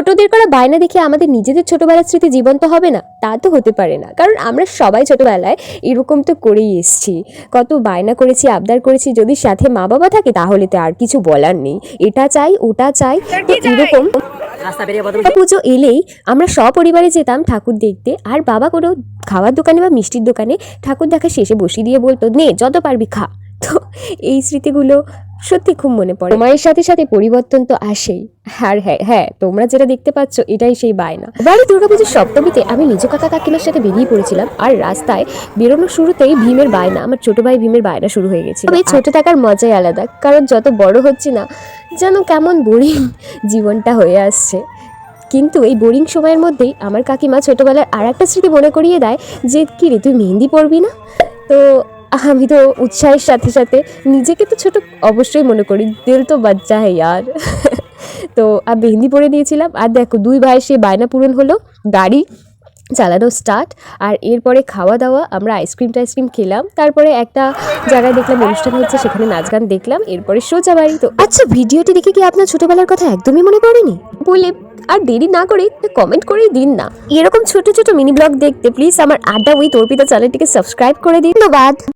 ছোটদের করা বায়না দেখে আমাদের নিজেদের ছোটবেলার স্মৃতি জীবন্ত হবে না? তা তো হতে পারে না। কারণ আমরা সবাই ছোটবেলায় এরকম তো করেই এসছি। কত বায়না করেছি আবদার করেছি যদি সাথে মা বাবা থাকে তাহলে তো আর কিছু বলার নেই। এটা চাই ওটা চাই তো এরকম পুজো এলেই আমরা সপরিবারে যেতাম ঠাকুর দেখতে। আর বাবা কোনো খাওয়ার দোকানে বা মিষ্টির দোকানে ঠাকুর দেখা শেষে বসিয়ে দিয়ে বলতো নে যত পারবি খা। তো এই স্মৃতিগুলো সত্যি খুব মনে পড়ে। সময়ের সাথে সাথে পরিবর্তন তো আসেই। আর হ্যাঁ হ্যাঁ তোমরা যেটা দেখতে পাচ্ছ, এটাই সেই বায়না। এবারে দুর্গাপুজোর সপ্তমীতে আমি নিজ কাকা কাকিমার সাথে বেরিয়ে পড়েছিলাম আর রাস্তায় বেরোনোর শুরুতেই ভীমের বায়না, আমার ছোট ভাই ভীমের বায়না শুরু হয়ে গেছে তবে ছোট থাকার মজাই আলাদা, কারণ যত বড় হচ্ছে না, যেন কেমন বোরিং জীবনটা হয়ে আসছে। কিন্তু এই বোরিং সময়ের মধ্যেই আমার কাকিমা ছোটোবেলার আর একটা স্মৃতি মনে করিয়ে দেয় যে কি রে তুই মেহেন্দি পরবি না? তো আমি তো উৎসাহের সাথে সাথে নিজেকে তো ছোট অবশ্যই মনে করি, দিল তো বাচ্চা হ্যাঁ ইয়ার। তো আর মেহেন্দি পরে দিয়েছিলাম আর দেখো, দুই ভাইয়ের সেই বায়না পূরণ হলো, গাড়ি চালানো স্টার্ট আর এরপরে খাওয়া দাওয়া আমরা আইসক্রিম টাইসক্রিম খেলাম। তারপরে একটা জায়গায় দেখলাম, অনুষ্ঠান হচ্ছে, সেখানে নাচ গান দেখলাম, এরপরে সোজা বাড়ি। তো আচ্ছা ভিডিওটি দেখে কি আপনার ছোটবেলার কথা একদমই মনে পড়েনি? বলে, আর দেরি না করে কমেন্ট করেই দিন না। এরকম ছোট ছোট মিনি ব্লগ দেখতে প্লিজ আমার আড্ডা উইথ অর্পিতা চ্যানেলটিকে সাবস্ক্রাইব করে দিন। ধন্যবাদ।